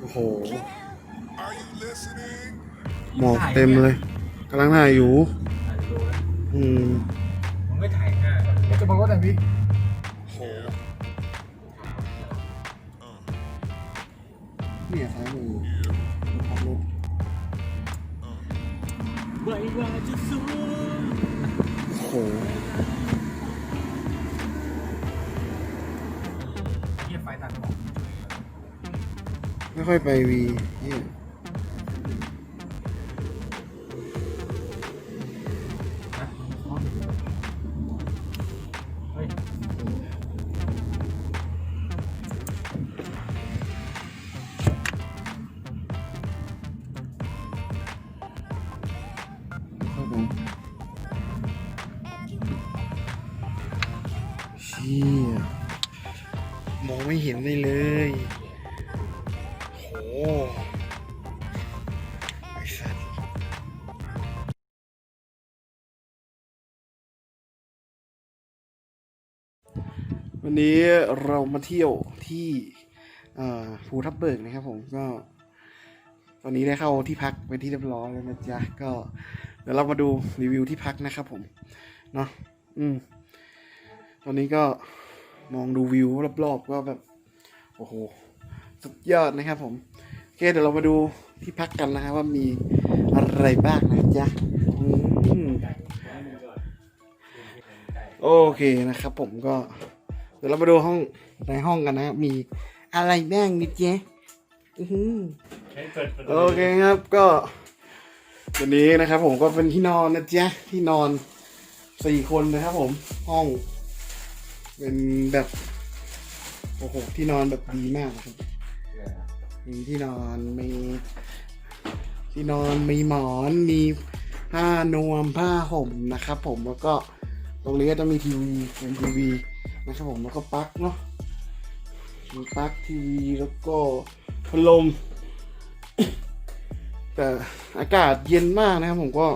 โอ้โห Are you listening? หมอกเต็มเลยกำลังถ่ายอยู่อะดูนะอืมมึงไม่ถ่ายหน้าก่อนก็จะบอกว่าแต่พี่โหเนี่ยซ้ายมือขับรถไม่ว่าจะสูงโอ้โห ไม่ค่อยไปวีเนี่ยนะเฮ้ยไม่ค่อยไปเชี่ยมองไม่เห็นเลยเลย ไอ้สัสวันนี้เรามาเที่ยวที่ภูทับเบิกนะครับผมก็ ตอนนี้ได้เข้าที่พักเป็นที่เรียบร้อยแล้วนะจ๊ะก็เดี๋ยวเรามาดูรีวิวที่พักนะครับผมเนาะอืม ตอนนี้ก็มองดูวิวรอบๆก็แบบ โอ้โห สุดยอดนะครับผม โอเคเดี๋ยวเรามาดูที่พักกันนะครับว่ามีอะไรบ้างนะจ๊ะอืมโอเคนะครับ ผมก็ เดี๋ยวเรามาดูห้องในห้องกันนะครับมีอะไรบ้างนิดเจ๊อื้อหือโอเคครับก็วันนี้นะครับ ผมก็เป็นที่นอนนะจ๊ะที่นอนสี่คนนะครับ ผมห้อง เป็นแบบโอ้โหที่นอนแบบดีมากครับ มีที่นอนมีที่นอนมีหมอนมีผ้านวมผ้าห่มนะครับ ผมแล้วก็ตรงนี้ก็จะมีทีวีเป็นทีวีนะครับผมแล้วก็ปลั๊กเนาะมีปลั๊กทีวีแล้วก็พัดลมแต่อากาศเย็นมากนะครับผมก็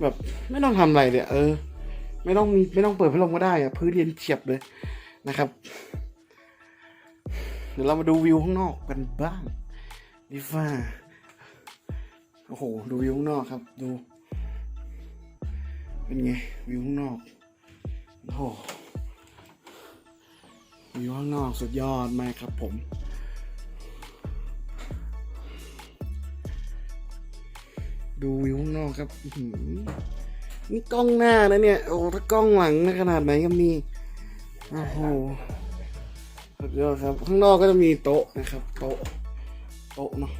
แบบไม่ต้องทำอะไรเลยเออ ไม่ต้องไม่ต้องเปิดพัดลมก็ได้อะพื้นเย็นเฉียบเลยนะครับ เดี๋ยวเรามาดูวิวข้างนอกกันบ้างดีฟ้าโอ้โห ดูวิวข้างนอกครับ ดู เป็นไง วิวข้างนอก โอ้โห วิวข้างนอกสุดยอดมากครับผมดูวิวข้างนอกครับนี่กล้องหน้านะเนี่ย โอ้ ถ้ากล้องหลังนะขนาดไหนก็มีโอ้โห สุดยอดครับ ข้างนอกก็จะมีโต๊ะนะครับ โต๊ะ โต๊ะเนาะ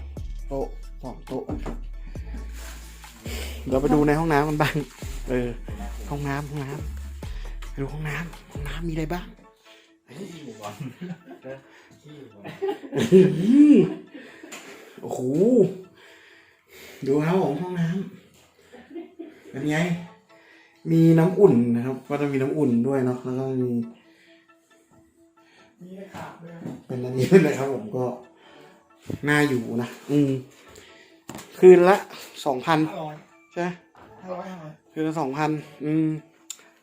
โต๊ะสองโต๊ะนะครับ เดี๋ยวไปดูในห้องน้ำกันบ้าง เออ ห้องน้ำห้องน้ำไปดูห้องน้ำห้องน้ำมีอะไรบ้างโอ้โห ดูครับผมห้องน้ำเป็นไง มีน้ำอุ่นนะครับ ก็จะมีน้ำอุ่นด้วยเนาะ แล้วก็มี มีขาดด้วยเป็นอันนี้ด้วยนะครับผมก็น่าอยู่นะอืม คืนละสองพันห้าร้อยใช่ไหมห้าร้อยห้าร้อยคืนละสองพันอืม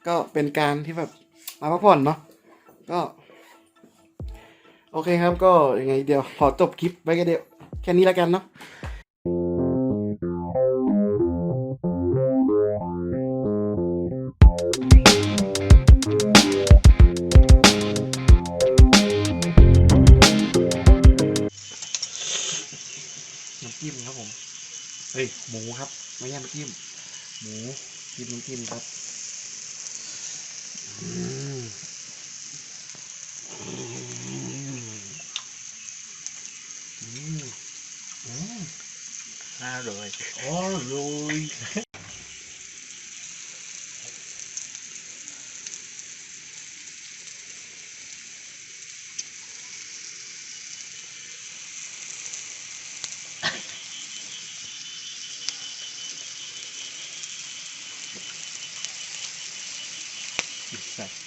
ก็เป็นการที่แบบมาพักผ่อนเนาะก็ โอเคครับก็ยังไงเดี๋ยวขอจบคลิปไว้แค่เดียวแค่นี้แล้วกันเนาะ จิ้มครับผมเฮ้ยหมูครับ ไม่ใช่น้ำจิ้ม หมูจิ้มน้ำจิ้มครับอืมอืมอืมอืมหน้าเลยอร่อย สัตว์